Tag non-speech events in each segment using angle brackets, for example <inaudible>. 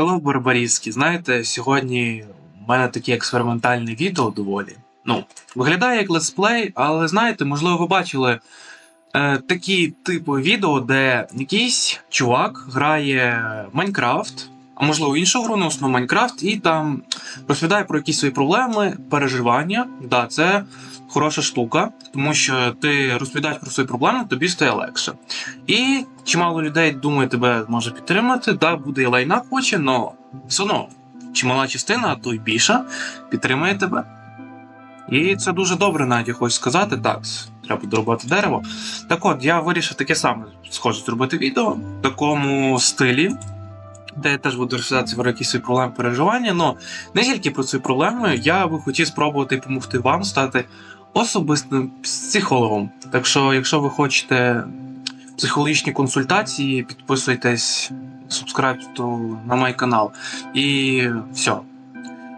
Hello, Барбаріські. Знаєте, сьогодні в мене таке експериментальне відео доволі. Ну, виглядає як летсплей, але знаєте, можливо, ви бачили е, такі типи відео, де якийсь чувак грає Майнкрафт, а можливо іншу гру, не основно Майнкрафт, і там розповідає про якісь свої проблеми, переживання. Да, це хороша штука, тому що ти розповідаєш про свої проблеми, тобі стає легше. І чимало людей думає, тебе може підтримати. Да, буде і лайна хоче, але все одно чимала частина, а то й більша, підтримує тебе. І це дуже добре, навіть я хочу сказати. Так, треба дорубати дерево. Так от, я вирішив таке саме схоже зробити відео в такому стилі, де я теж буду розповідати про якісь свої проблеми переживання. але не тільки про свої проблеми, я би хотів спробувати допомогти вам стати особистим психологом. Так що, якщо ви хочете психологічні консультації, підписуйтесь, субскрайбте на мій канал. І все.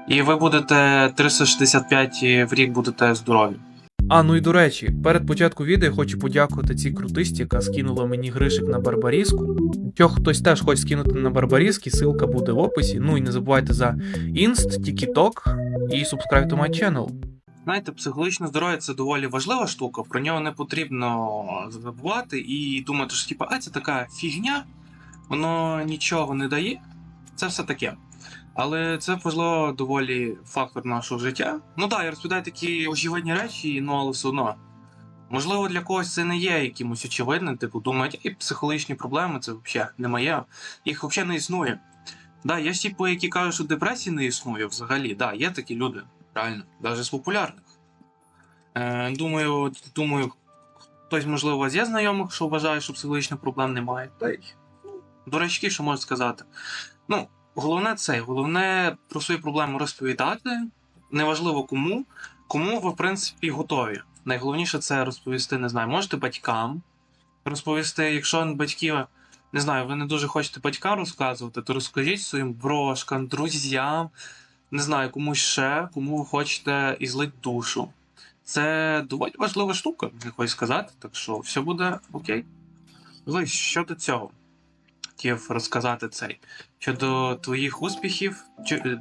І ви будете 365 в рік будете здорові. А ну і до речі, перед початком відео хочу подякувати цій крутисті, яка скинула мені гришик на барбаріску. Якщо хтось теж хоче скинути на барбаріски, ссылка буде в описі. Ну і не забувайте за інст, тікіток і subscribe to my. Знаєте, психологічне здоров'я це доволі важлива штука, про нього не потрібно забувати і думати, що типа, а це така фігня, воно нічого не дає. Це все таке. Але це важливо доволі фактор нашого життя. Ну так, я розповідаю такі очевидні речі, ну але все одно. Можливо, для когось це не є якимось очевидним, типу думають, і психологічні проблеми це взагалі не моє. Їх взагалі не існує. Да, є типу, які кажуть, що депресії не існує взагалі. Да, є такі люди, реально, навіть з популярних. Е, думаю, думаю, хтось, можливо, вас є знайомих, що вважає, що психологічних проблем немає. Та й ну, дурачки, що можу сказати. Ну, головне це, головне про свої проблеми розповідати. Неважливо кому, кому ви, в принципі, готові. Найголовніше це розповісти, не знаю, можете батькам розповісти, якщо батьки, не знаю, ви не дуже хочете батькам розказувати, то розкажіть своїм брошкам, друзям, не знаю, комусь ще, кому ви хочете ізлити душу. Це доволі важлива штука, я хочу сказати, так що все буде окей. Лиш, щодо цього, хотів розказати цей. Щодо твоїх успіхів,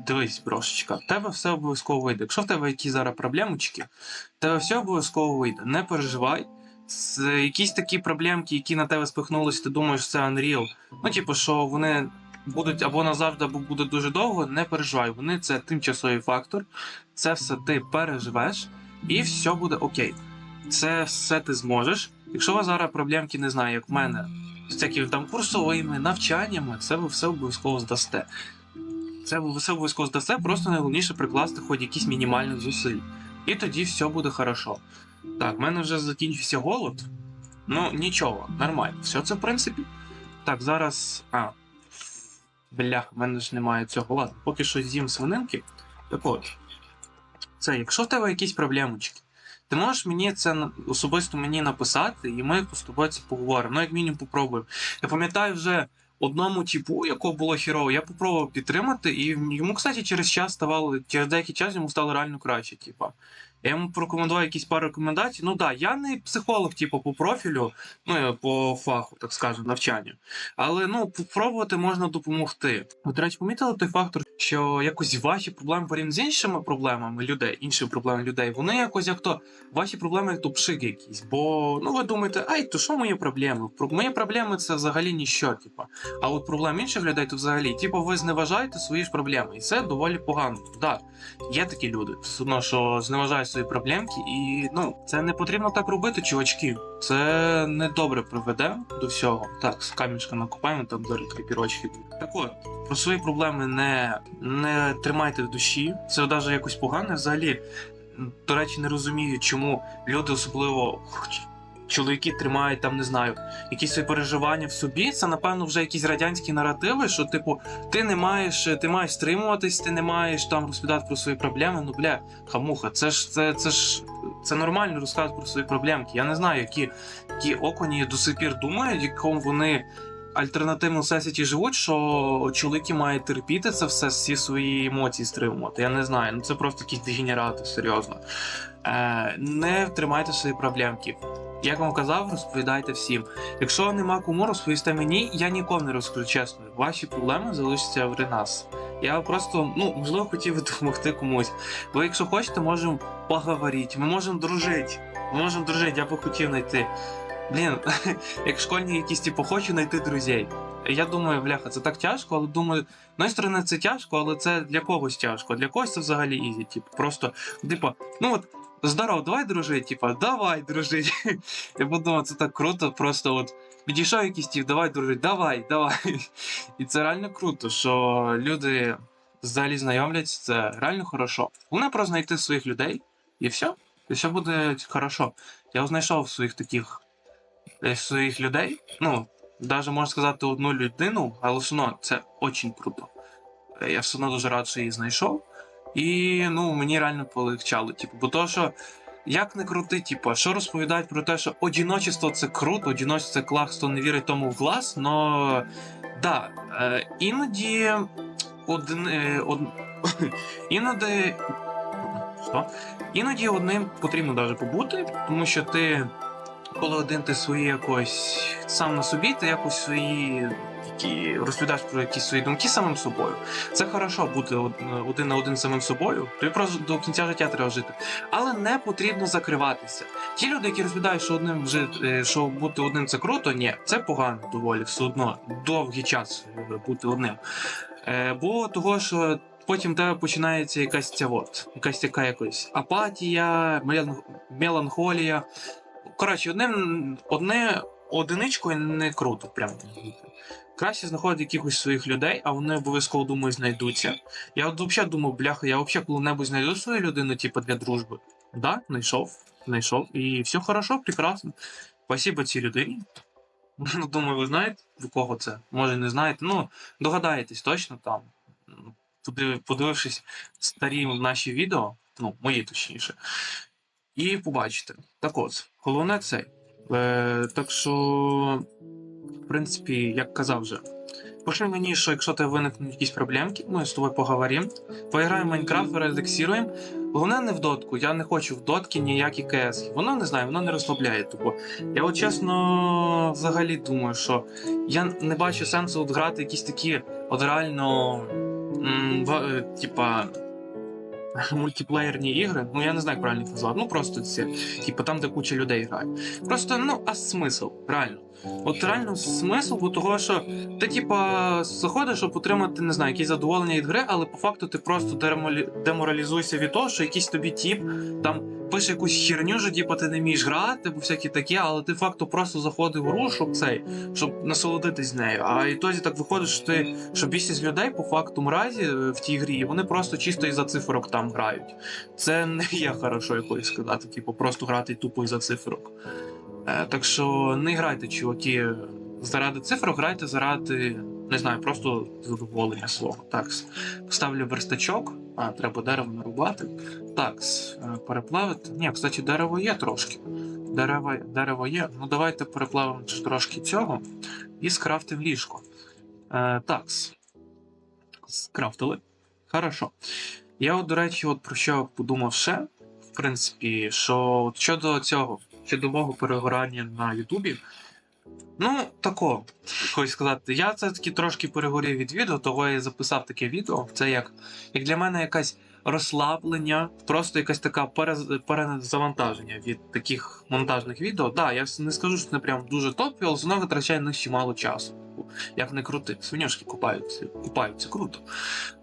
дивись, брошечка, в тебе все обов'язково вийде. Якщо в тебе якісь зараз проблемочки, в тебе все обов'язково вийде. Не переживай. Якісь такі проблемки, які на тебе спихнулись, ти думаєш, це Unreal. Ну, типу, що вони будуть або назавжди, або буде дуже довго, не переживай. Вони це тимчасовий фактор. Це все ти переживеш, і все буде окей. Це все ти зможеш. Якщо у вас зараз проблемки, не знаю, як в мене, з всякими там курсовими навчаннями, це ви все обов'язково здасте. Це ви все обов'язково здасте, просто найголовніше прикласти хоч якісь мінімальних зусиль. І тоді все буде хорошо. Так, в мене вже закінчився голод. Ну, нічого, нормально. Все це в принципі. Так, зараз. А. Блях, в мене ж немає цього. Ладно, поки що з'їм свининки. Так от. Це, якщо в тебе якісь проблемочки, ти можеш мені це особисто мені написати, і ми з тобою це поговоримо. Ну, як мінімум, попробуємо. Я пам'ятаю вже одному типу, якого було хірово, я попробував підтримати, і йому, кстати, через час ставало, через деякий час йому стало реально краще, типа. Я йому порекомендував якісь пару рекомендацій. Ну да, я не психолог, типу, по профілю, ну по фаху, так скажемо, навчанню. Але ну, попробувати можна допомогти. От, до речі, помітили той фактор, що якось ваші проблеми порівняно з іншими проблемами людей, іншими проблемами людей, вони якось як то ваші проблеми як то пшик якісь. Бо ну ви думаєте, ай, то що мої проблеми? Мої проблеми це взагалі ніщо, типа. А от проблем інших людей то взагалі, типу, ви зневажаєте свої ж проблеми, і це доволі погано. Да, є такі люди, все одно, що зневажають свої проблемки, і ну це не потрібно так робити, чувачки. Це не добре приведе до всього. Так, з камішка накопаємо, там зараз кріпірочки. Так от, про свої проблеми не, не тримайте в душі. Це навіть якось погано. Взагалі, до речі, не розумію, чому люди особливо. Чоловіки тримають там, не знаю, якісь свої переживання в собі. Це, напевно, вже якісь радянські наративи, що, типу, ти не маєш, ти маєш стримуватись, ти не маєш там розповідати про свої проблеми. Ну, бля, хамуха, це ж це, це ж це нормально розказувати про свої проблемки. Я не знаю, які, які оконі до сих пір думають, якому вони альтернативному всесвіті живуть, що чоловіки мають терпіти це все, всі свої емоції стримувати. Я не знаю, ну це просто якісь дегенерати, серйозно. Е, не тримайте свої проблемки. Як вам казав, розповідайте всім. Якщо нема кому розповісти мені, я нікому не розкажу чесно. Ваші проблеми залишаться в нас. Я просто, ну, можливо, хотів би <laughs> допомогти комусь. Ви, якщо хочете, можемо поговорити. Ми можемо дружити. Ми можемо дружити, я би хотів знайти. Блін, <laughs> як школьні якісь типу, хочу знайти друзей. Я думаю, бляха, це так тяжко, але думаю, з однієї сторони це тяжко, але це для когось тяжко. Для когось це взагалі ізі. Типу, просто, типу, ну от, здорово, давай дружити, типа, давай дружити. <laughs> Я подумав, це так круто, просто от підійшов якийсь тип, давай дружити, давай, давай. <laughs> І це реально круто, що люди взагалі знайомляться, це реально хорошо. Головне просто знайти своїх людей, і все. І все буде хорошо. Я знайшов своїх таких е, своїх людей. Ну, навіть можна сказати одну людину, але все одно це дуже круто. Я все одно дуже рад, що її знайшов. І ну, мені реально полегчало. Типу, бо то, що як не крути, типу, що розповідають про те, що одіночество це круто, одіночество це клас, хто не вірить тому в глаз, но да, е, іноді один, е, од... <coughs> іноді. Що? Іноді одним потрібно навіть побути, тому що ти, коли один ти свої якось сам на собі, ти якось свої які розповідаєш про якісь свої думки самим собою. Це хорошо бути один на один самим собою. Тобі просто до кінця життя треба жити. Але не потрібно закриватися. Ті люди, які розповідають, що одним жити, е, що бути одним це круто, ні, це погано доволі все одно. Довгий час е, бути одним. Е, бо того, що потім тебе починається якась ця от, якась така якось апатія, меланхолія. Коротше, одним, одне одиничкою не круто, прям. Краще знаходити якихось своїх людей, а вони обов'язково думаю знайдуться. Я от взагалі думав, бляха, я взагалі коли-небудь знайду свою людину, типу, для дружби. Да, знайшов, знайшов. І все хорошо, прекрасно. Спасибо цій людині. <laughs> Думаю, ви знаєте, до кого це? Може, не знаєте. Ну, догадаєтесь точно там. Подивившись старі наші відео, ну, мої точніше, і побачите. Так от, головне це. Е, так що, в принципі, як казав вже. Пошли мені, що якщо тебе виникнуть якісь проблемки, ми з тобою поговоримо. Поіграємо в Майнкрафт, релаксіруємо. Головне не в дотку. Я не хочу в дотки ніякі КС. Воно не знаю, воно не розслабляє тупо. Я от чесно взагалі думаю, що я не бачу сенсу от грати якісь такі от реально. м, ва- е, Типа. <laughs> Мультиплеєрні ігри, ну я не знаю, як правильно їх назвати. Ну просто ці, типу там, де куча людей грає. Просто, ну, а смисл, реально. От реально смисл, бо того, що ти, типа, заходиш, щоб отримати, не знаю, якісь задоволення від гри, але по факту ти просто деморалізуєшся від того, що якийсь тобі тіп там пише якусь херню, що типа ти не вмієш грати, бо всякі такі, але ти факту просто заходив в гру, щоб цей, щоб насолодитись нею. А і тоді так виходить, що ти що більшість людей по факту мразі е, в тій грі, і вони просто чисто із-за цифрок там грають. Це не є хорошо якось сказати, типу, просто грати тупо із-за цифрок. Е, так що не грайте, чуваки, заради цифрок, грайте заради, не знаю, просто задоволення свого. Так, поставлю верстачок, а треба дерево нарубати. Так, е, переплавити. Ні, кстати, дерево є трошки. Дерево, дерево є. Ну давайте переплавимо трошки цього і скрафтимо ліжко. Е, так, скрафтили. Хорошо. Я, от, до речі, от про що подумав ще, в принципі, що щодо цього, щодо мого перегорання на Ютубі. Ну, тако, хочу сказати, я це таки трошки перегорів від відео, того я записав таке відео. Це як, як для мене якесь розслаблення, просто якась така перезавантаження від таких монтажних відео. Так, да, я не скажу, що це прям дуже топ, але знову витрачає на мало чимало часу. Як не крути, свиньошки купаються, купаються круто.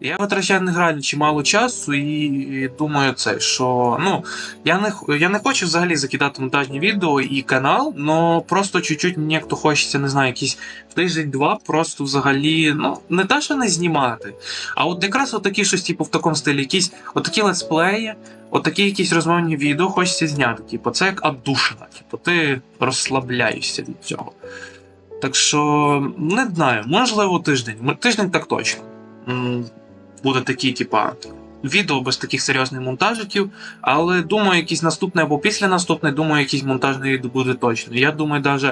Я витрачаю на реально чимало часу і думаю це, що ну, я не, я не хочу взагалі закидати монтажні відео і канал, але просто чуть-чуть мені як хочеться, не знаю, якийсь тиждень-два, просто взагалі, ну, не те, що не знімати, а от якраз отакі щось, типу, в такому стилі, якісь отакі летсплеї, отакі якісь розмовні відео хочеться зняти. Типу, це як отдушина, типу, ти розслабляєшся від цього. Так що, не знаю, можливо, тиждень. Тиждень так точно. Буде такі, типа, відео без таких серйозних монтажиків, але думаю, якийсь наступний або після наступний, думаю, якийсь монтажний відео буде точно. Я думаю, даже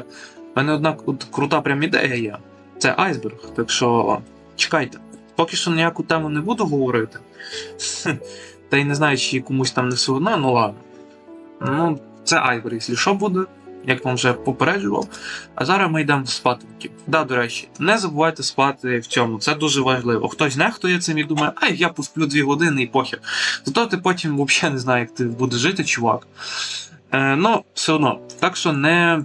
в мене одна крута прям ідея є. Це айсберг. Так що чекайте. Поки що ніяку тему не буду говорити. <laughs> Та й не знаю, чи комусь там не все одно, ну ладно. Ну, це айсберг, якщо що буде. Як вам вже попереджував. А зараз ми йдемо спати. Да, до речі, не забувайте спати в цьому. Це дуже важливо. Хтось нехтує цим і думає, ай, я посплю дві години і похер. Зато ти потім взагалі не знаєш, як ти будеш жити, чувак. Е, ну, все одно. Так що не.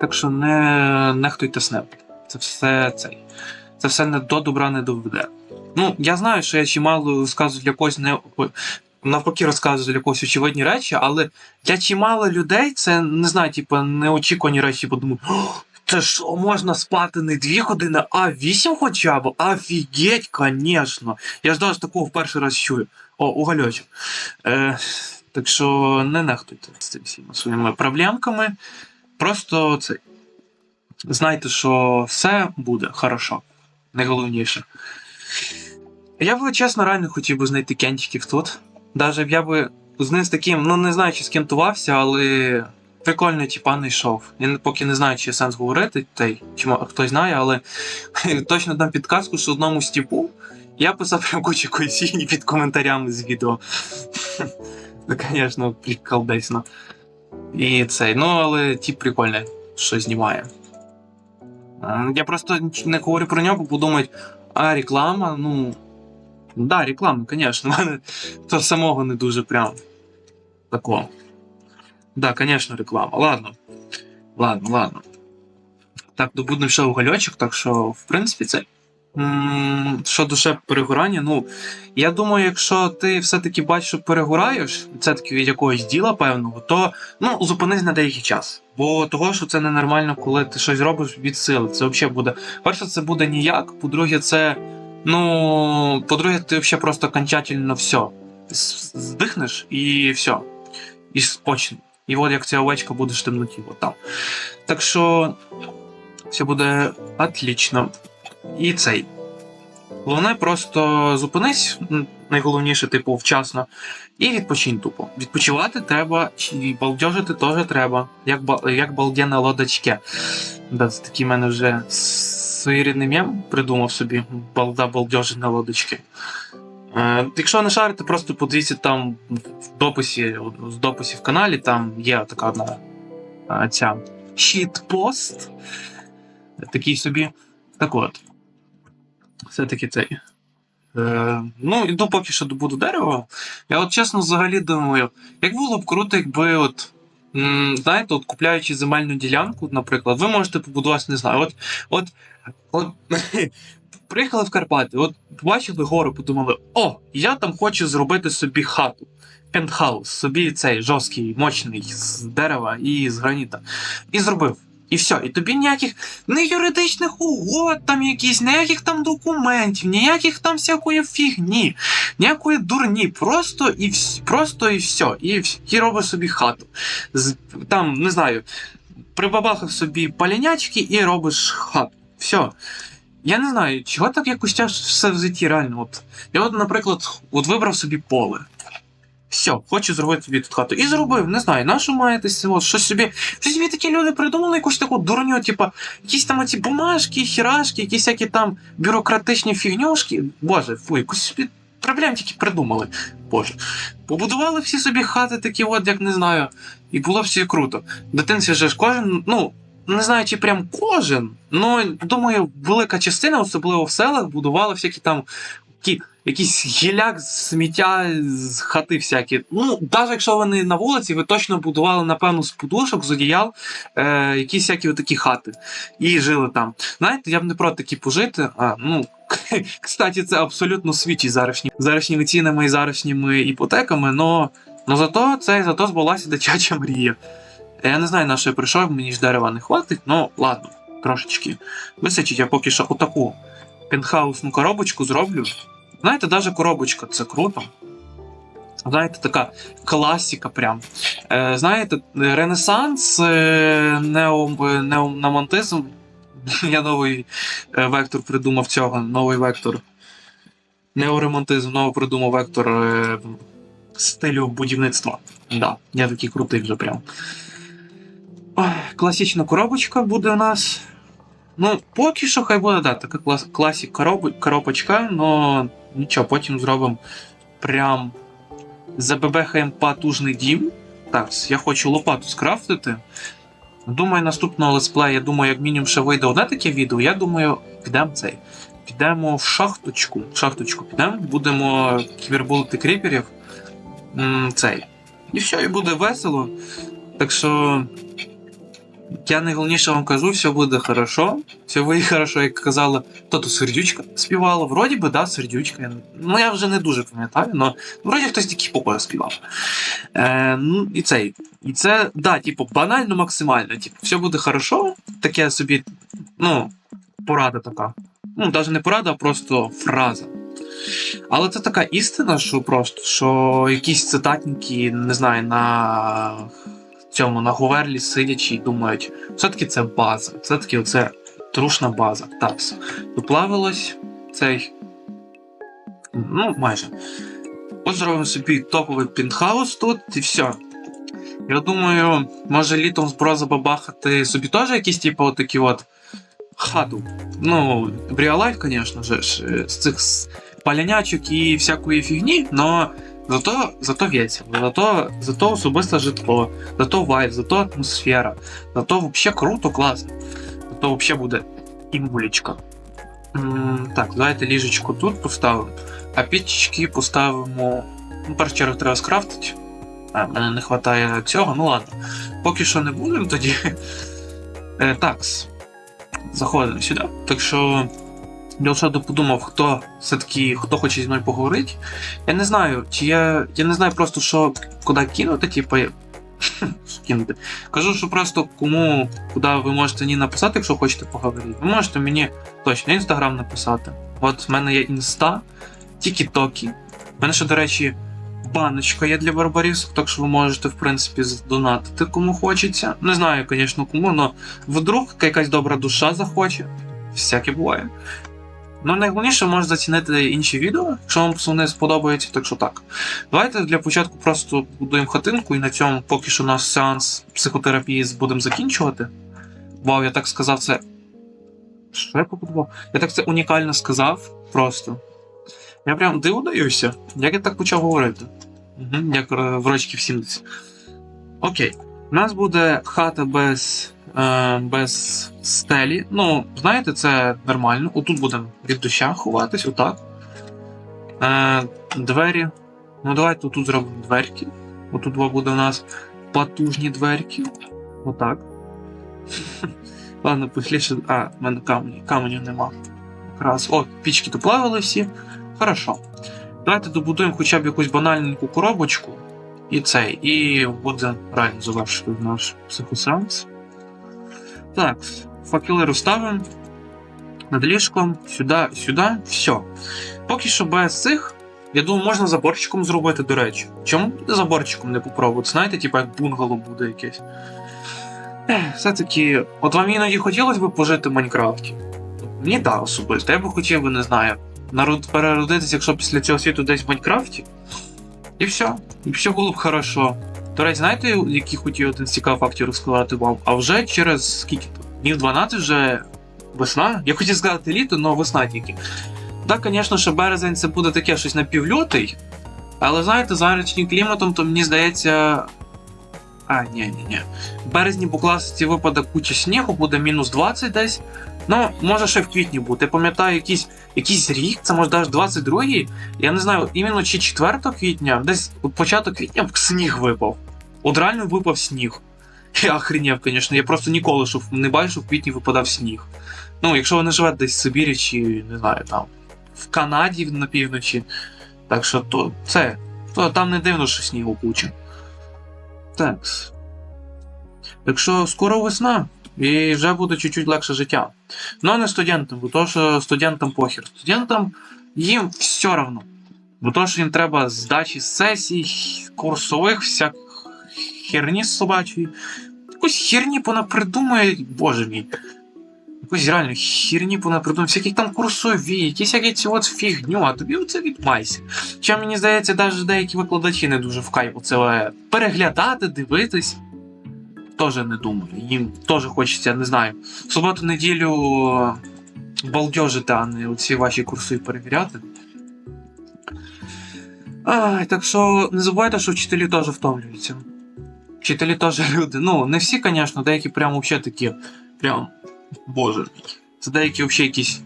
Так що не нехтуйте снеп. Це все цей. Це все не до добра не доведе. Ну, я знаю, що я чимало розказую для когось не навпаки розказую для когось очевидні речі, але для чимало людей це не знаю, типу, неочікувані речі, бо думаю, це що, можна спати не дві години, а вісім хоча б? Офігеть, звісно. Я ж навіть такого в перший раз чую. О, угольочок. Е, так що не нехтуйте з всіма своїми проблемками. Просто це. Знайте, що все буде хорошо. Найголовніше. Я би чесно реально хотів би знайти кентиків тут. Даже я би з ним з таким, ну не знаю, чи з ким тувався, але прикольний типа не йшов. Я поки не знаю, чи є сенс говорити, та чи хтось знає, але <laughs> точно дам підказку, що одному з типу я писав прям кучу койсіні під коментарями з відео. <laughs> Ну, звісно, приколдесно. І цей, ну але тип прикольний, що знімає. Я просто не говорю про нього, бо подумають, а реклама, ну. Да, реклама, звісно. У <laughs> мене то самого не дуже прям такого. Да, звісно, реклама. Ладно. Ладно, ладно. Так, добудемо ще угольочок, так що, в принципі, це. Що душе перегорання, ну, я думаю, якщо ти все-таки бачиш, що перегораєш, це таки від якогось діла певного, то ну, зупинись на деякий час. Бо того, що це ненормально, коли ти щось робиш від сили. Це взагалі буде. Перше, це буде ніяк. По-друге, це. Ну, по-друге, ти взагалі просто окончательно все. Здихнеш і все. І спочне. І от як ця овечка будеш в темноті, от там. Так що все буде отлично. І цей. Головне просто зупинись, найголовніше, типу, вчасно, і відпочинь тупо. Відпочивати треба, і балдежити теж треба, як, як балдє на лодочке. Да, такий в мене вже своєрідний мем придумав собі. Балда балдежить на лодочки. Е, якщо не шарите, просто подивіться там в дописі, в дописі в каналі, там є така одна е, ця щит-пост. Такий собі. Так от. Все-таки цей. Е, ну, іду поки що добуду дерева. Я от чесно взагалі думаю, як було б круто, якби от. Знаєте, от купляючи земельну ділянку, наприклад, ви можете побудувати, не знаю, от, от, от <laughs> приїхали в Карпати, от побачили гору, подумали: о, я там хочу зробити собі хату, пентхаус, собі цей жорсткий, мощний з дерева і з граніта. І зробив. І все, і тобі ніяких не юридичних угод, там якісь, ніяких там документів, ніяких там всякої фігні, ніякої дурні, просто і вс- просто і все. І, і робиш собі хату. З, там, не знаю, прибабахав собі палянячки і робиш хату. Все. Я не знаю, чого так якось все в житті реально. От. Я, от, наприклад, от вибрав собі поле. Все, хочу зробити собі тут хату. І зробив, не знаю, на що маєтесь, от, щось собі. Щось собі такі люди придумали якусь таку дурню, типа, якісь там оці бумажки, хірашки, якісь всякі там бюрократичні фігньошки. Боже, фу, якусь собі проблем тільки придумали. Боже. Побудували всі собі хати такі, от, як не знаю, і було всі круто. В дитинстві же ж кожен, ну, не знаю, чи прям кожен, ну думаю, велика частина, особливо в селах, будувала всякі там які, якийсь гіляк, сміття з хати всякі. Ну, навіть якщо вони на вулиці, ви точно будували, напевно, з подушок, з одіял, е, якісь всякі такі хати. І жили там. Знаєте, я б не проти такі пожити. А, ну, <laughs> кстати, це абсолютно свічі зарашні, зарашніми цінами і зарашніми іпотеками, но, но зато це зато збулася дитяча мрія. Я не знаю, на що я прийшов, мені ж дерева не хватить, ну ладно, трошечки. Висичить, я поки що отаку пентхаусну коробочку зроблю. Знаєте, навіть коробочка це круто. Знаєте, така класіка прям. Е, знаєте, Ренесанс, е, нео, неонамантизм. <laughs> Я новий е, вектор придумав цього, новий вектор. Неоремонтизм, новий придумав вектор е, стилю будівництва. Да, я такий крутий вже прям. Ой, класична коробочка буде у нас. Ну, поки що хай буде, да, така клас, класік коробочка, но нічого, потім зробимо прям забебехаємо потужний дім. Так, я хочу лопату скрафтити. Думаю, наступного летсплея, я думаю, як мінімум ще вийде одне таке відео. Я думаю, підемо цей. Підемо в шахточку. В шахточку підемо, будемо кібербулити кріперів. Цей. І все, і буде весело. Так що. Я найголовніше вам кажу, все буде хорошо. Все буде хорошо, як казала, то сердючка співала. Вроді би, да, сердючка. Ну я вже не дуже пам'ятаю, але вроді хтось такий попою співав. Е, ну, і цей. І це, да, типу, банально максимально. Типу, все буде хорошо. Таке собі, ну, порада така. Ну, навіть не порада, а просто фраза. Але це така істина, що просто, що якісь цитатники, не знаю, на цьому, на Говерлі сидячи і думають, все-таки це база, все-таки оце трушна база. Так, доплавилось цей. Ну, майже. Ось зробимо собі топовий пінтхаус тут і все. Я думаю, може літом збро забабахати собі теж якісь, типу, отакі от хату. Ну, life, звісно ж, з цих палянячок і всякої фігні, но зато, зато весело, зато, зато особисте житло, зато вайб, зато атмосфера, зато взагалі круто, класно. Зато взагалі буде імбулечка. Так, давайте ліжечко тут поставимо. А пічки поставимо. Ну, першу чергу треба скрафтити. А, мене не вистачає цього, ну ладно. Поки що не будемо тоді. <laughs> Е, такс. Заходимо сюди. Так що. Лише подумав, хто все-таки хто хоче зі мною поговорити. Я не знаю, чи я. Я не знаю просто, що куди кинути, типу. <laughs> Кинути. Кажу, що просто кому, куди ви можете мені написати, якщо хочете поговорити. Ви можете мені точно інстаграм написати. От в мене є інста, тікі-токі. У мене ще, до речі, баночка є для барбарісок, так що ви можете, в принципі, здонатити кому хочеться. Не знаю, звісно, кому, але вдруг якась добра душа захоче. Всяке буває. Ну, найголовніше може зацінити інші відео, якщо вам вони сподобаються, так що так. Давайте для початку просто будуємо хатинку і на цьому поки що наш сеанс психотерапії будемо закінчувати. Вау, я так сказав це. Що я побудував? Я так це унікально сказав просто. Я прям диву даюся, як я так почав говорити. Угу, як е, в рочків 70. Окей. У нас буде хата без, е, без стелі. Ну, знаєте, це нормально. Отут будемо від доща ховатись, отак. Е, двері. Ну, давайте тут зробимо дверки. Отут буде у нас потужні дверки. Отак. <laughs> Ладно, пихліше. А, в мене камені. Каменю нема. Якраз. О, пічки доплавили всі. Хорошо. Давайте добудуємо хоча б якусь банальненьку коробочку. І цей. І буде реально завершити наш психосеанс. Так, факели розставимо. Над ліжком, сюди, сюди, все. Поки що без цих. Я думаю, можна заборчиком зробити, до речі. Чому заборчиком не попробувати? Знаєте, типу як бунгало буде якесь. Все-таки, от вам іноді хотілося б пожити в Майнкрафті. Мені так особисто. Я би хотів би, не знаю, народ переродитися, якщо після цього світу десь в Майнкрафті. І все. І все було б хорошо. До речі, знаєте, який хотів один з цікавих фактів розказати вам? А вже через скільки? Днів 12 вже весна. Я хотів сказати літо, але весна тільки. Так, звісно, що березень це буде таке щось напівлютий. Але знаєте, за гарячним кліматом, то мені здається. А, ні, ні, ні. В березні по класиці випаде куча снігу, буде мінус 20 десь. Ну, може ще в квітні бути. Я пам'ятаю, якийсь, якийсь рік, це може навіть 22-й. Я не знаю, іменно чи 4 квітня, десь початок квітня сніг випав. От реально випав сніг. Я охренів, звісно. Я просто ніколи щоб не бачив, що в квітні випадав сніг. Ну, якщо ви не живете десь в Сибірі чи не знаю, там в Канаді на півночі. Так що то це. То там не дивно, що снігу куча. Так. Так що скоро весна, і вже буде чуть-чуть легше життя. Ну, не студентам, бо то, що студентам похер. Студентам їм все одно. Бо то, що їм треба здачі сесій, курсових, всяких херні собачої. Якусь херні понапридумують, боже мій. Якусь реально херні понапридумують, всякі там курсові, якісь ці от фігню, а тобі оце відмайся. Хоча мені здається, навіть деякі викладачі не дуже в кайф це переглядати, дивитись. Теж не думаю. Їм теж хочеться, не знаю, в суботу-неділю балдежити, а не оці ваші курси перевіряти. Ай, так що не забувайте, що вчителі теж втомлюються. Вчителі теж люди. Ну, не всі, звісно, деякі прям взагалі такі. Прям. Боже. Це деякі взагалі якісь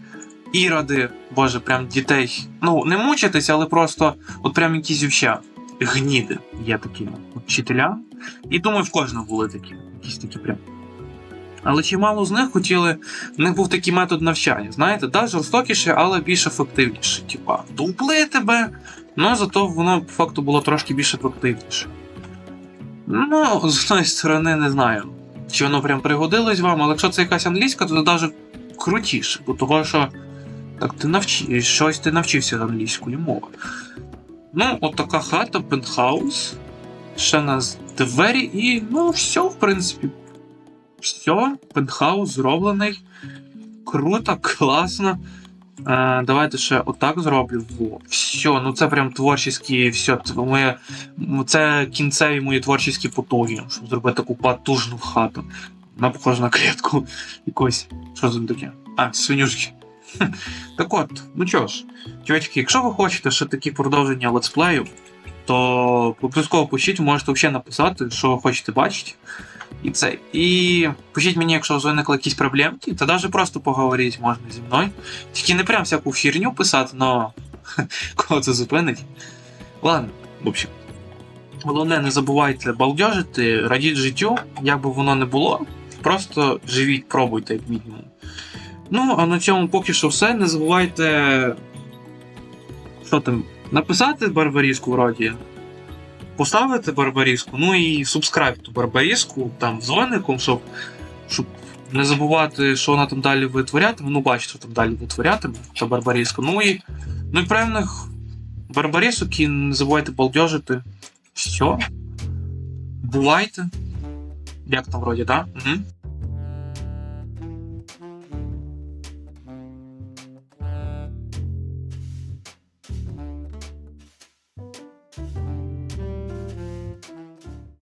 іроди, боже, прям дітей. Ну, не мучитись, але просто от прям якісь взагалі гніди є такі вчителя. І думаю, в кожного були такі. Якісь такі прям. Але чимало з них хотіли. В них був такий метод навчання, знаєте, да, жорстокіше, але більш ефективніше. Типа, довбли тебе, ну зато воно по факту було трошки більш ефективніше. Ну, з одної сторони, не знаю, чи воно прям пригодилось вам, але якщо це якась англійська, то навіть крутіше, бо того, що так ти навчи, щось ти навчився англійської мови. Ну, от така хата, пентхаус, ще нас двері, і ну, все, в принципі. Все, пентхаус зроблений. Круто, класно. Е, давайте ще отак зроблю. Все, ну це прям творчі, все. Моє, це кінцеві мої творчі потуги, щоб зробити таку потужну хату. Вона похожа на клітку якось. Що це таке? А, свинюшки. Так от, ну чого ж, чувачки, якщо ви хочете ще такі продовження летсплеїв, то обов'язково пишіть, можете взагалі написати, що ви хочете бачити. І це. І пишіть мені, якщо виникли якісь проблемки, то навіть просто поговорити можна зі мною. Тільки не прям всяку херню писати, но <laughs> кого це зупинить. Ладно, в общем. Головне, не забувайте балдежити, радіть життю, як би воно не було. Просто живіть, пробуйте, як мінімум. Ну, а на цьому поки що все. Не забувайте. Що там? Написати барбаріску вроді. Поставити барбаріску, ну і субскрайб ту барбаріску там дзвоником, щоб, щоб не забувати, що вона там далі витворятиме. Ну, бачите, що там далі витворятиме, та барбаріска. Ну і, ну і певних барбарісок і не забувайте балдежити. Все. Бувайте. Як там вроді, так? Да? Угу.